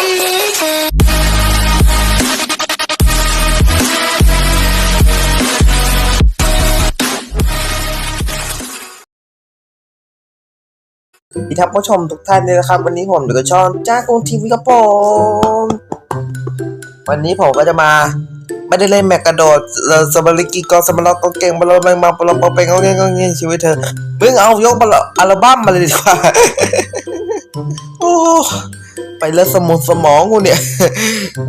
ดีครับผู้ชมทุกท่านเลยนะครับ วันนี้ผมอยู่กับช่องจ้ากงทีวีครับผมวันนี้ผมก็จะมา ไม่ได้เล่นแมกกระโดดสมาริกิกอสมาลอกกองเก่งบอลแมงมาบอลปอเป็นเขาเงี้ยเขาเงี้ยชีวิตเธอมึงเอายกบอลอัลบั้มมาเลยดีกว่าโอ้ ไปแล้วสมองสมองกูเนี่ย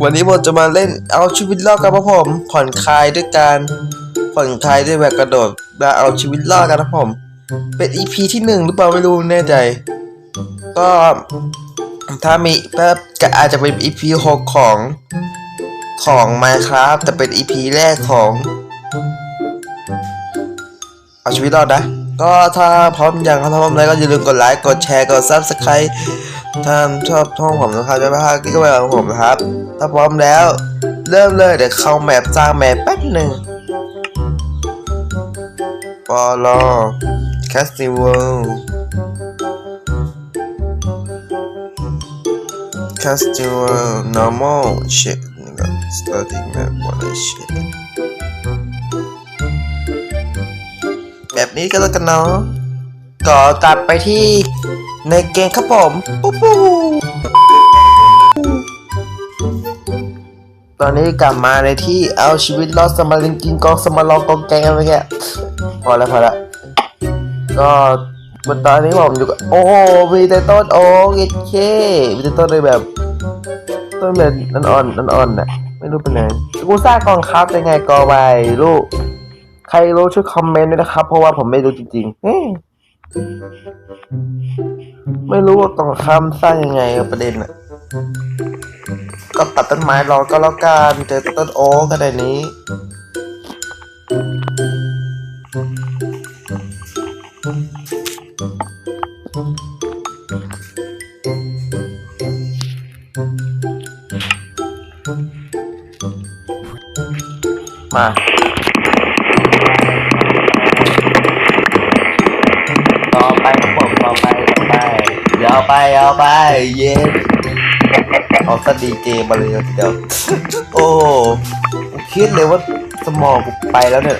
วันนี้ผมจะมาเล่นเอาชีวิตรอดกันครับผม ผ่อนคลายด้วยการผ่อนคลายด้วยแมกกระโดดและเอาชีวิตรอดกันครับผม เป็น EP ที่หนึ่งหรือเปล่าไม่รู้แน่ใจ ก็ถ้ามีก็อาจจะเป็น EP หกของของ Minecraft แต่เป็น EP แรกของ เอาชีวิตรอดนะ ก็ถ้าพร้อมอย่างถ้าพร้อมแล้วก็อย่าลืมกดไลค์ กดแชร์ กด Subscribe ถ้าชอบช่องผมนะครับจะไม่พลาดคลิปใหม่ของผมนะครับ ถ้าพร้อมแล้ว เริ่มเลยเดี๋ยวเข้าแมปสร้างแมปแป๊บหนึ่งปอลอ Festival Festival normal shit นี่ก็ starting map หมดเลย shit แบบนี้ก็แล้วกันเนาะก็ตัดไปที่ ในเกมครับผมปุ๊บปุ๊ตอนนี้กลับมาในที่เอาชีวิตรอดสมาริงกินกองสมาลองกองแกงอะไรแค่พอแล้วพอแล้วก็วันตอนนี้ผมอยู่กับโอ้มีแต่ต้นโอ๊กเคมีแต่ต้นเลยแบบ ต้นแบบนันอ่อนนันอ่อนน่ะไม่รู้เป็นไงกูสร้างกองครับยังไงกอไปลูกใครรู้ช่วยคอมเมนต์ด้วยนะครับ เพราะว่าผมไม่รู้จริงๆ ไม่รู้ว่ากองคำสร้างยังไงประเด็นอะก็ตัดต้นไม้รอก็แล้วกันเจอต้นโอ๊กก็ได้นี้ มาต่อไปครับผมต่อไปต่อไป เอาไปเอาไปเย็นเอาสดีเจมาเลยทีเดียวโอ้กูคิดเลยว่าสมองกูไปแล้วเนี่ย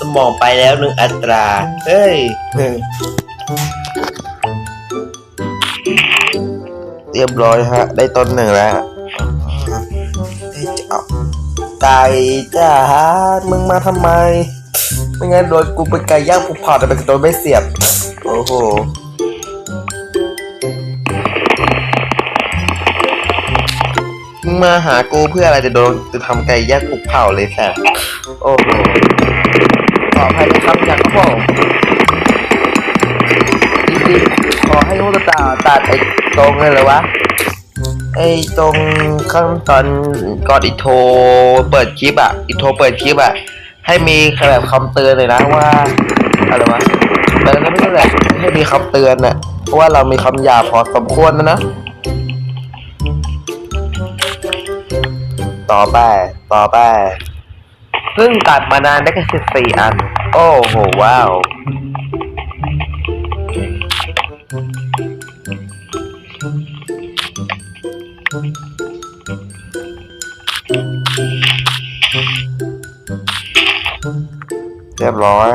สมองไปแล้วหนึ่งอัตรา เฮ้ยเรียบร้อยฮะ ได้ต้นหนึ่งแล้วได้จะเอาไก่จ้ามึงมาทำไม ไม่งั้นโดนกูเป็นไก่ย่างกูผ่าแต่เป็นโดนไม่เสียบ โอ้โห มึงมาหากูเพื่ออะไรจะโดนจะทำไก่ย่างกูเผาเลยแซ่โอ้โหขออภัยนะครับอย่างครับผมจริงๆขอให้โฮตาตัดไอ้ตรงเลยเหรอวะไอ้ตรงขั้นตอนก่อนอิโทรเปิดคลิปอะอิโทรเปิดคลิปอะให้มีแบบคำเตือนเลยนะว่าอะไรวะแต่ก็ไม่รู้แหละให้มีคำเตือนน่ะเพราะว่าเรามีคำหยาพอสมควรนะนะ ต่อไป ต่อไป เพิ่งตัดมานานได้แค่สิบสี่อัน โอ้โห ว้าว เรียบร้อย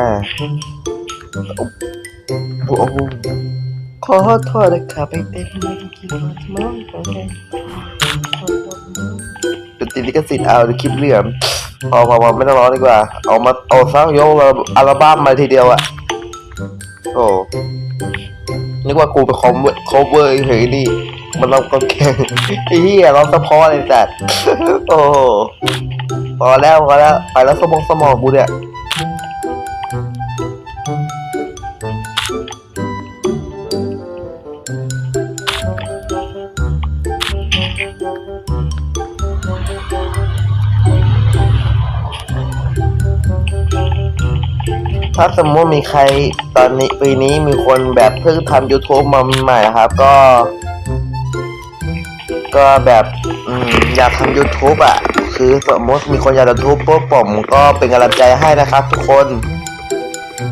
โอ้โหขอโทษนะครับไปเต้นไม่ได้คิดว่าจะมาโอเคจะติด ลิขสิทธิ์เอาคลิปเรื่องพอพอพอไม่ต้องร้องดีกว่า เอามาเอาสร้างยกอัลบั้มมาทีเดียวอะโอ้นึกว่ากูไปคอมเวอร์คอเวอร์เฉยนี่มันร้องก็แค่ไอ้เหี้ยร้องสะพอเลยจัดโอ้พอแล้วพอแล้วไปแล้วสมองสมองกูเนี่ย ถ้าสมมติมีใครตอนนี้ปีนี้มีคนแบบเพิ่งทำ YouTube มาใหม่ครับ ก็ ก็แบบอืมอยากทำ YouTube อะ คือสมมติมีคนอยากทำ YouTube ปุ๊บผมก็เป็นกำลังใจให้นะครับทุกคน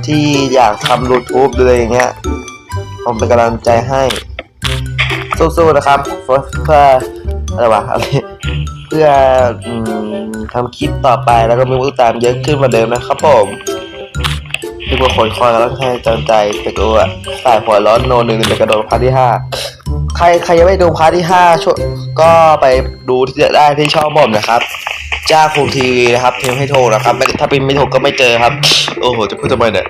ที่อยากทำ YouTube เลยอย่างเงี้ย ผมเป็นกำลังใจให้ สู้ๆนะครับเพื่ออะไรวะอะไรเพื่อทำคลิปต่อไปแล้วก็มีผู้ติดตามเยอะขึ้นกว่าเดิมนะครับผม ทุกคนคอยกำลังให้จังใจแต่ก็อะสายหัวร้อนโนหนึ่งในกระโดดพาร์ทที่ห้าใครใครยังไม่ดูพาร์ทที่ห้าช่วก็ไปดูที่ได้ที่ช่องผมนะครับ จ้าคูทีวีนะครับพิมให้โทรนะครับไม่ถ้าพิมพ์ไม่ถูกก็ไม่เจอครับ โอ้โหจะพูดทำไมเนี่ย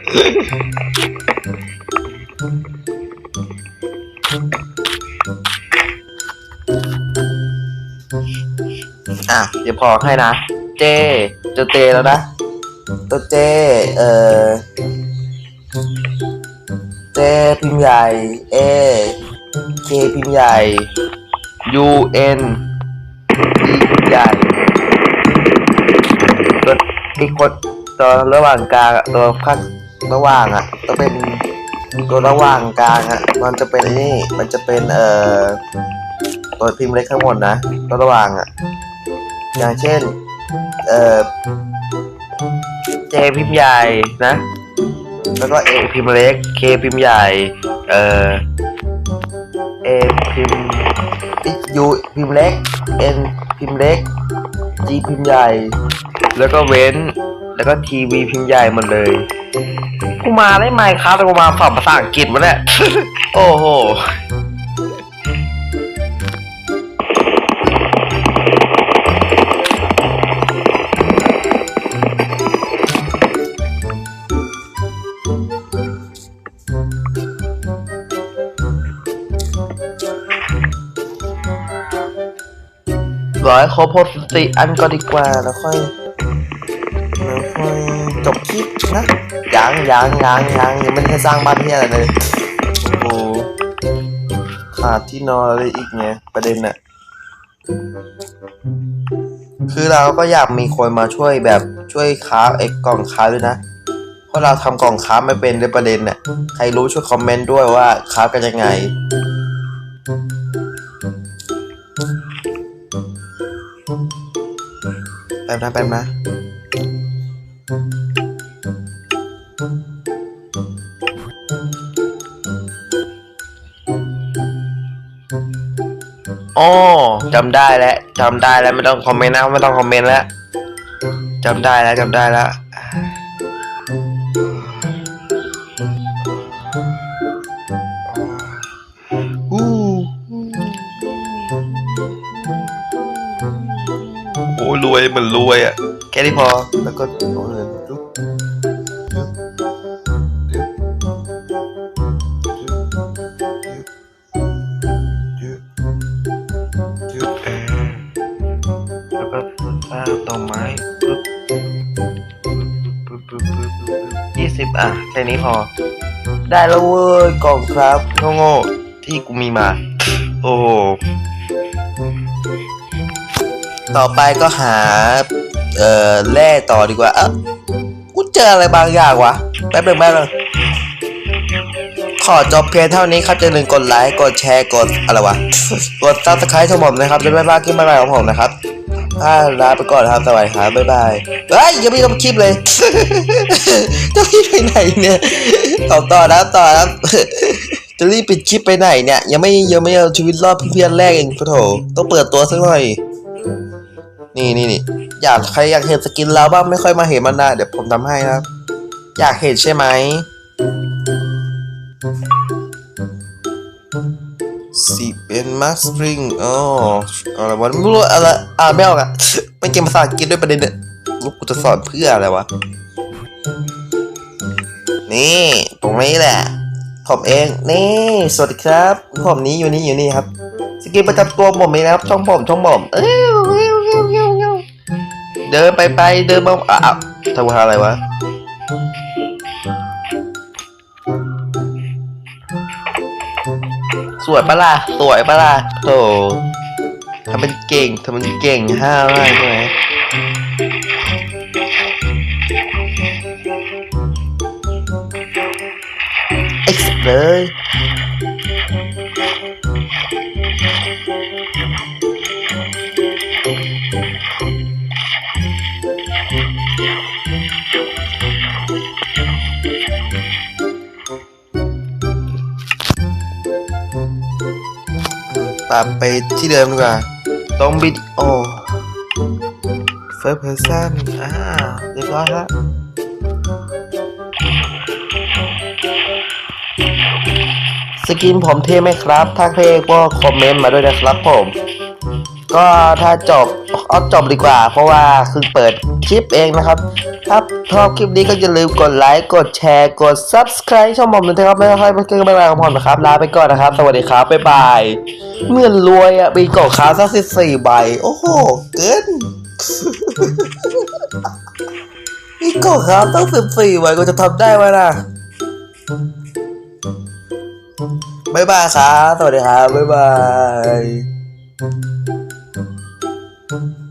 อะเดี๋ยวพอให้นะ เจจะเจแล้วนะตัวเจเอ่อ เจพิมพ์ใหญ่เอเคพิมพ์ใหญ่ U N E พิมพ์ใหญ่ตัวอีกคนตัวระหว่างกลางอะตัวข้างระหว่างอะจะเป็นตัวระหว่างกลางอะ มันจะเป็นอ้นี่ มันจะเป็นเอ่อตัวพิมพ์เล็กข้างบนนะตัวระหว่างอะ อย่างเช่น เอ่อเจพิมพ์ใหญ่นะ แล้วก็เอพิมพ์เล็กเคพิมพ์ใหญ่ เอ่อเอพิมพ์ยูพิมพ์เล็กเอ็นพิมพ์เล็กจีพิมพ์ใหญ่ แล้วก็เว้น แล้วก็ทีวีพิมพ์ใหญ่หมดเลย กูมาได้ไหมครับแต่กูมาสอบภาษาอังกฤษมาเนี่ยโอ้โห ร้อยครบหกสิบสี่อันก็ดีกว่าแล้วค่อยแล้วค่อยจบคลิปนะยังยังยังยังยังไม่ได้สร้างบ้านที่อะไรเลยโอ้โหขาดที่นอนอะไรอีกไงประเด็นน่ะคือเราก็อยากมีคนมาช่วยแบบช่วยค้าฟไอ้กล่องค้าด้วยนะ เพราะเราทำกล่องค้าไม่เป็นในประเด็นน่ะใครรู้ช่วยคอมเมนต์ด้วยว่าค้ากันยังไง ป๊บนะแป๊บนะอ๋อจำได้แล้วจำได้แล้วไม่ต้องคอมเมนต์นะไม่ต้องคอมเมนต์แล้วจำได้แล้วจำได้แล้ว รวยเหมือนรวยอะ แค่นี้พอ แล้วก็เอาเงินจุ๊บออแล้วก็สร้างต้นไม้ปึ๊บปึ๊บปึ๊บปึ๊บปึ๊บยี่สิบอะ แค่นี้พอ ได้แล้วเว้ยกล่องครับโง่ๆที่กูมีมา โอ้ ต่อไปก็หา เอ่อแร่ต่อดีกว่าเอ้ากูเจออะไรบางอย่างวะ แป๊บนึงแป๊บนึงขอจบเพียงเท่านี้ครับจะลืมกดไลค์กดแชร์กดอะไรวะ กดซับสไครต์ทั้งหมดนะครับ จะไม่พลาดคลิปใหม่ๆของผมนะครับถ้าลาไปก่อนครับสวัสดีครับบ๊ายบายเฮ้ยยังไม่ทำคลิปเลยจะรีบไปไหนเนี่ยต่อต่อนะต่อนะจะรีบปิดคลิปไปไหนเนี่ย ยังไม่ยังไม่เอาชีวิตรอดเพื่อนแรกเองพะโถต้องเปิดตัวสักหน่อย นี่นี่นี่อยากใครอยากเห็นสกินเราบ้างไม่ค่อยมาเห็นมันนะเดี๋ยวผมทำให้ครับ อยากเห็นใช่ไหมสีเป็นมาสตริงอ๋ออะไรวะไม่รู้อะไรอ่านไม่ออกอะไม่เก่งภาษาอังกฤษด้วยประเด็นเนี่ยลูกกูจะสอนเพื่ออะไรวะ นี่ตรงนี้แหละ ผมเอง นี่ สวัสดีครับ ผมนี้อยู่นี่อยู่นี่ครับ สกินประจำตัวผมเองนะครับ ช่องผมช่องผมเอ้ย เดินไปไปเดินมาอ้าวทำอะไรวะสวยปะล่ะสวยปะล่ะโธ่ทำเป็นเก่งทำเป็นเก่งห้ามากใช่ไหมเอ็กซ์เลย ปรับไปที่เดิมดีกว่า ต้องบิดโอ first person อ่าเรียบร้อยแล้วสกินผมเท่ไหมครับ ถ้าเท่ก็คอมเมนต์มาด้วยนะครับผม ก็ถ้าจบเอาจบดีกว่า เพราะว่าคือเปิดคลิปเองนะครับ ถ้าชอบคลิปนี้ก็อย่าลืมกดไลค์ กดแชร์ กด subscribe ช่องผมด้วยนะครับ ไม่ให้ไม่เกินเวลาของผมนะครับ ลาไปก่อนนะครับ สวัสดีครับ บ๊ายบาย เมื่อนรวยอะมีกองค้าสักสิบสี่ใบ โอ้โห เกินมีกองค้าตั้งสิบสี่ใบก็จะทำได้ไหมล่ะบ๊ายบายครับ สวัสดีครับ บ๊ายบาย 嗯。